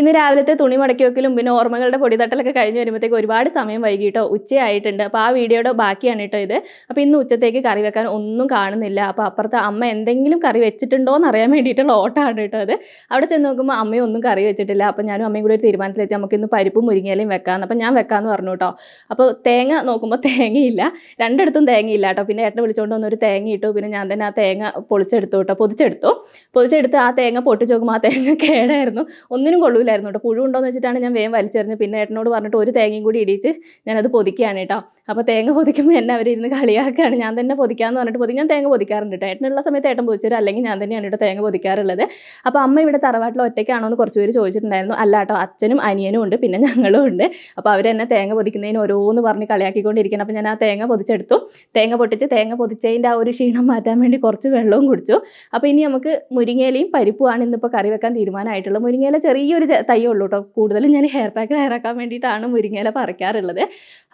ഇന്ന് രാവിലത്തെ തുണി മടക്കി വെക്കലും പിന്നെ ഓർമ്മകളുടെ പൊടിതട്ടലൊക്കെ കഴിഞ്ഞ് വരുമ്പോഴത്തേക്ക് ഒരുപാട് സമയം വൈകിട്ടോ ഉച്ചയായിട്ടുണ്ട്. അപ്പോൾ ആ വീഡിയോയുടെ ബാക്കിയാണ് കേട്ടോ ഇത്. അപ്പോൾ ഇന്ന് ഉച്ചത്തേക്ക് കറി വെക്കാൻ ഒന്നും കാണുന്നില്ല. അപ്പോൾ അപ്പുറത്ത് അമ്മ എന്തെങ്കിലും കറി വെച്ചിട്ടുണ്ടോ എന്ന് അറിയാൻ വേണ്ടിയിട്ടുള്ള ഓട്ടമാണ് കേട്ടോ അത് അവിടെ ചെന്ന് നോക്കുമ്പോൾ അമ്മയും ഒന്നും കറി വെച്ചിട്ടില്ല. അപ്പോൾ ഞാനും അമ്മയും കൂടി ഒരു തീരുമാനത്തിലെത്തി. നമുക്ക് ഇന്ന് പരിപ്പും മുരിങ്ങയിലും വെക്കാമെന്ന് അപ്പോൾ ഞാൻ വെക്കാമെന്ന് പറഞ്ഞു കേട്ടോ. അപ്പോൾ തേങ്ങ നോക്കുമ്പോൾ തേങ്ങയില്ല. രണ്ടിടത്തും തേങ്ങയില്ല കേട്ടോ. പിന്നെ ഏട്ടനെ വിളിച്ചുകൊണ്ട് വന്നൊരു തേങ്ങ ഇട്ടു. പിന്നെ ഞാൻ തന്നെ ആ തേങ്ങ പൊളിച്ചെടുത്തു കേട്ടോ. പൊതിച്ചെടുത്തു. പൊതിച്ചെടുത്ത് ആ തേങ്ങ പൊട്ടിച്ച് നോക്കുമ്പോൾ ആ തേങ്ങ കേടായിരുന്നു. ഒന്നിനും കൊള്ളൂലായിരുന്നു കേട്ടോ. പുഴു ഉണ്ടോയെന്ന് വെച്ചിട്ടാണ് ഞാൻ വേഗം വലിച്ചെറിഞ്ഞ് പിന്നെ ഏട്ടനോട് പറഞ്ഞിട്ട് ഒരു തേങ്ങയും കൂടി ഇടിച്ച് ഞാനത് പൊതിക്കുകയാണ് കേട്ടോ. അപ്പോൾ തേങ്ങ പൊതിക്കുമ്പോൾ എന്നെ അവരിരുന്ന് കളിയാക്കുകയാണ് ഞാൻ തന്നെ പൊതിക്കാമെന്ന് പറഞ്ഞിട്ട് പൊതി ഞാൻ തേങ്ങ പൊതിക്കാറുണ്ട് കേട്ടോ ഏട്ടനുള്ള സമയത്ത് ഏട്ടൻ പൊതിച്ചത് അല്ലെങ്കിൽ ഞാൻ തന്നെയാണ് കേട്ടോ തേങ്ങ പൊതിക്കാറുള്ളത്. അപ്പോൾ അമ്മ ഇവിടെ തറവാട്ടിൽ ഒറ്റയ്ക്കാണോ എന്ന് കുറച്ച് പേര് ചോദിച്ചിട്ടുണ്ടായിരുന്നു. അല്ല കേട്ടോ അച്ഛനും അനിയനും ഉണ്ട് പിന്നെ ഞങ്ങളും ഉണ്ട്. അപ്പോൾ അവരെന്നെ തേങ്ങ പൊതിക്കുന്നതിന് ഓരോന്ന് പറഞ്ഞ് കളിയാക്കിക്കൊണ്ടിരിക്കണം അപ്പോൾ ഞാൻ ആ തേങ്ങ പൊതിച്ചെടുത്തു. തേങ്ങ പൊട്ടിച്ച് തേങ്ങ പൊതിച്ചതിന്റെ ആ ഒരു ക്ഷീണം മാറ്റാൻ വേണ്ടി കുറച്ച് വെള്ളവും കുടിച്ചു. അപ്പോൾ ഇനി നമുക്ക് മുരിങ്ങയിലയും പരിപ്പുമാണ് ഇന്നിപ്പോൾ കറി വെക്കാൻ തീരുമാനമായിട്ടുള്ളത്. മുരിങ്ങയില ചെറിയൊരു തയ്യുള്ളൂ ഉള്ളൂ കേട്ടോ കൂടുതലും ഞാൻ ഹെയർ പാക്ക് തയ്യാറാക്കാൻ വേണ്ടിയിട്ടാണ് മുരിങ്ങയില പറിക്കാറുള്ളത്.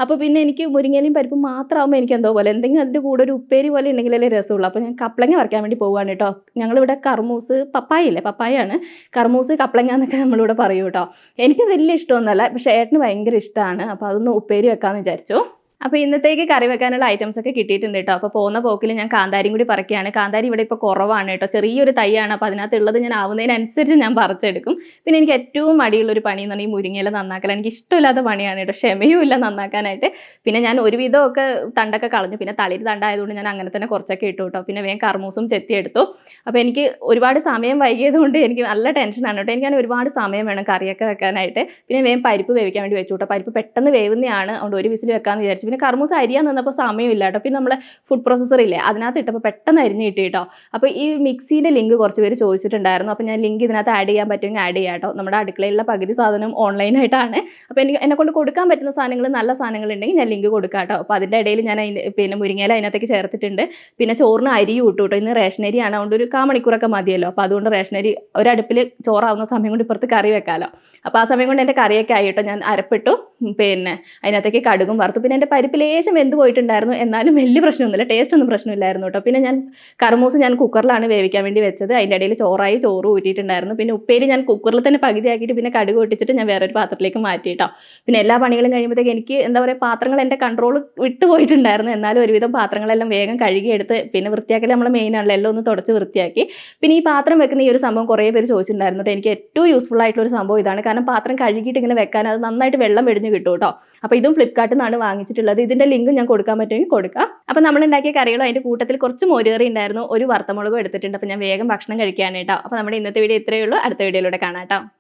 അപ്പോൾ പിന്നെ എനിക്ക് മുരിങ്ങയിലയും പരിപ്പും മാത്രമാകുമ്പോൾ എനിക്ക് എന്തോ പോലെ എന്തെങ്കിലും അതിന്റെ കൂടെ ഒരു ഉപ്പേരി പോലെ ഉണ്ടെങ്കിലല്ലേ രസമുള്ളൂ. അപ്പോൾ ഞാൻ കപ്ലങ്ങ വരയ്ക്കാൻ വേണ്ടി പോവുകയാണ് കേട്ടോ. ഞങ്ങളിവിടെ കർമൂസ് പപ്പായ ഇല്ലേ? പപ്പായാണ് കർമൂസ് കപ്ലങ്ങ എന്നൊക്കെ നമ്മളിവിടെ പറയൂ കേട്ടോ എനിക്ക് വലിയ ഇഷ്ടമൊന്നുമല്ല പക്ഷേ ഏട്ടന് ഭയങ്കര ഇഷ്ടമാണ്. അപ്പോൾ അതൊന്ന് ഉപ്പേരി വെക്കാമെന്ന് വിചാരിച്ചു. അപ്പോൾ ഇന്നത്തേക്ക് കറി വെക്കാനുള്ള ഐറ്റംസ് ഒക്കെ കിട്ടിയിട്ടുണ്ട് കേട്ടോ അപ്പോൾ പോകുന്ന പോക്കിൽ ഞാൻ കാന്താരിയും കൂടി പറക്കുകയാണ്. കാന്താരി ഇവിടെ ഇപ്പോൾ കുറവാണ് കേട്ടോ ചെറിയൊരു തൈയാണ്. അപ്പോൾ അതിനകത്തുള്ളത് ഞാൻ ആവുന്നതിനനുസരിച്ച് ഞാൻ പറിച്ചെടുക്കും. പിന്നെ എനിക്ക് ഏറ്റവും മടിയുള്ള ഒരു പണി എന്ന് പറഞ്ഞാൽ മുരിങ്ങയില നന്നാക്കൽ എനിക്ക് ഇഷ്ടമില്ലാത്ത പണിയാണ് കേട്ടോ ക്ഷമയും ഇല്ല നന്നാക്കാനായിട്ട്. പിന്നെ ഞാൻ ഒരുവിധമൊക്കെ തണ്ടൊക്കെ കളഞ്ഞു. പിന്നെ തളിര് തണ്ടായതുകൊണ്ട് ഞാൻ അങ്ങനെ തന്നെ കുറച്ചൊക്കെ ഇട്ടു കേട്ടോ പിന്നെ വേഗം കർമൂസും ചെത്തിയെടുത്തു അപ്പൊ അപ്പോൾ എനിക്ക് ഒരുപാട് സമയം വൈകിയത് കൊണ്ട് എനിക്ക് നല്ല ടെൻഷനാണ് കേട്ടോ എനിക്കാണ് ഒരുപാട് സമയം വേണം കറിയൊക്കെ വെക്കാനായിട്ട്. പിന്നെ വേഗം പരിപ്പ് വേവിക്കാൻ വേണ്ടി വെച്ചു കേട്ടോ പരിപ്പ് പെട്ടെന്ന് വേവുന്നതാണ് അതുകൊണ്ട് ഒരു വിസിൽ വെക്കാമെന്ന് വിചാരിച്ചു. പിന്നെ കർമൂസ് അരിയാൻ നിന്നപ്പോൾ സമയമില്ല കേട്ടോ. പിന്നെ നമ്മളെ ഫുഡ് പ്രോസസ്സർ ഇല്ലേ അതിനകത്ത് ഇട്ടപ്പോൾ പെട്ടെന്ന് അരിഞ്ഞ് കിട്ടി കേട്ടോ. അപ്പോൾ ഈ മിക്സീന്റെ ലിങ്ക് കുറച്ച് പേര് ചോദിച്ചിട്ടുണ്ടായിരുന്നു. അപ്പോൾ ഞാൻ ലിങ്ക് ഇതിനകത്ത് ആഡ് ചെയ്യാൻ പറ്റുമെങ്കിൽ ആഡ് ചെയ്യാം കേട്ടോ. നമ്മുടെ അടുക്കളയിലുള്ള പകുതി സാധനം ഓൺലൈനായിട്ടാണ് അപ്പോൾ എനിക്ക് എന്നെ കൊണ്ട് കൊടുക്കാൻ പറ്റുന്ന സാധനങ്ങൾ നല്ല സാധനങ്ങൾ ഉണ്ടെങ്കിൽ ഞാൻ ലിങ്ക് കൊടുക്കാം കേട്ടോ. അപ്പോൾ അതിന്റെ ഇടയിൽ ഞാൻ അതിന്റെ പിന്നെ മുരിങ്ങയില അതിനകത്തേക്ക് ചേർത്തിട്ടുണ്ട്. പിന്നെ ചോറിന് അരി കൂട്ടു കേട്ടോ. ഇന്ന് റേഷൻ അരിയാണ് അതുകൊണ്ട് ഒരു കാ മണിക്കൂറൊക്കെ മതിയല്ലോ. അപ്പോൾ അതുകൊണ്ട് റേഷൻ അരി ഒരടുപ്പിൽ ചോറാവുന്ന സമയം കൊണ്ട് ഇപ്പുറത്ത് കറി വെക്കാമല്ലോ അപ്പോൾ ആ സമയം കൊണ്ട് എന്റെ കറിയൊക്കെ ആയിട്ടോ ഞാൻ അരപ്പിട്ടു. പിന്നെ അതിനകത്തേക്ക് കടുകും വറുത്തു. പിന്നെ എന്റെ പരിപ്പ് ലേശം പോയിട്ടുണ്ടായിരുന്നു. എന്നാലും വലിയ പ്രശ്നമൊന്നുമില്ല. ടേസ്റ്റ് ഒന്നും പ്രശ്നമില്ലായിരുന്നു കേട്ടോ. പിന്നെ ഞാൻ കർമൂസ് ഞാൻ കുക്കറിലാണ് വേവിക്കാൻ വേണ്ടി വെച്ചത്. അതിന്റെ ഇടയിൽ ചോറായി ചോറ് ഊറ്റിയിട്ടുണ്ടായിരുന്നു. പിന്നെ ഉപ്പേരി ഞാൻ കുക്കറിൽ തന്നെ പകുതിയാക്കിയിട്ട് പിന്നെ കടുക് ഒട്ടിച്ചിട്ട് ഞാൻ വേറൊരു പാത്രത്തിലേക്ക് മാറ്റിയിട്ടോ പിന്നെ എല്ലാ പണികളും കഴിയുമ്പോഴത്തേക്ക് എനിക്ക് എന്താ പറയുക പാത്രങ്ങൾ എന്റെ കൺട്രോൾ വിട്ടുപോയിട്ടുണ്ടായിരുന്നു എന്നാലും ഒരുവിധം പാത്രങ്ങളെല്ലാം വേഗം കഴുകിയെടുത്ത് പിന്നെ വൃത്തിയാക്കൽ നമ്മൾ മെയിൻ ആണല്ലോ. എല്ലാം ഒന്ന് തുടച്ച് വൃത്തിയാക്കി. പിന്നെ ഈ പാത്രം വെക്കുന്ന ഈ ഒരു സംഭവം കുറേ പേര് ചോദിച്ചിട്ടുണ്ടായിരുന്നു എനിക്ക് ഏറ്റവും യൂസ്ഫുൾ ആയിട്ടുള്ള ഒരു സംഭവം ഇതാണ്. കാരണം പാത്രം കഴുകിയിട്ട് ഇങ്ങനെ വെക്കാൻ അത് നന്നായിട്ട് വെള്ളം വെടിഞ്ഞ് കിട്ടും കേട്ടോ അപ്പോൾ ഇതും ഫ്ലിപ്കാർട്ടിൽ നിന്നാണ് വാങ്ങിച്ചിട്ടുള്ളത്. ഇതിന്റെ ലിങ്ക് ഞാൻ കൊടുക്കാൻ പറ്റുമെങ്കിൽ കൊടുക്കാം. അപ്പോൾ നമ്മൾ ഉണ്ടാക്കിയ കറികളും അതിന്റെ കൂട്ടത്തിൽ കുറച്ച് മോരുകറി ഉണ്ടായിരുന്നു. ഒരു വറുത്തമുളകും എടുത്തിട്ടുണ്ട്. അപ്പോൾ ഞാൻ വേഗം ഭക്ഷണം കഴിക്കാനായിട്ടോ അപ്പോൾ നമ്മുടെ ഇന്നത്തെ വീഡിയോ ഇത്രയേ ഉള്ളൂ. അടുത്ത വീഡിയോയിലൂടെ കാണാം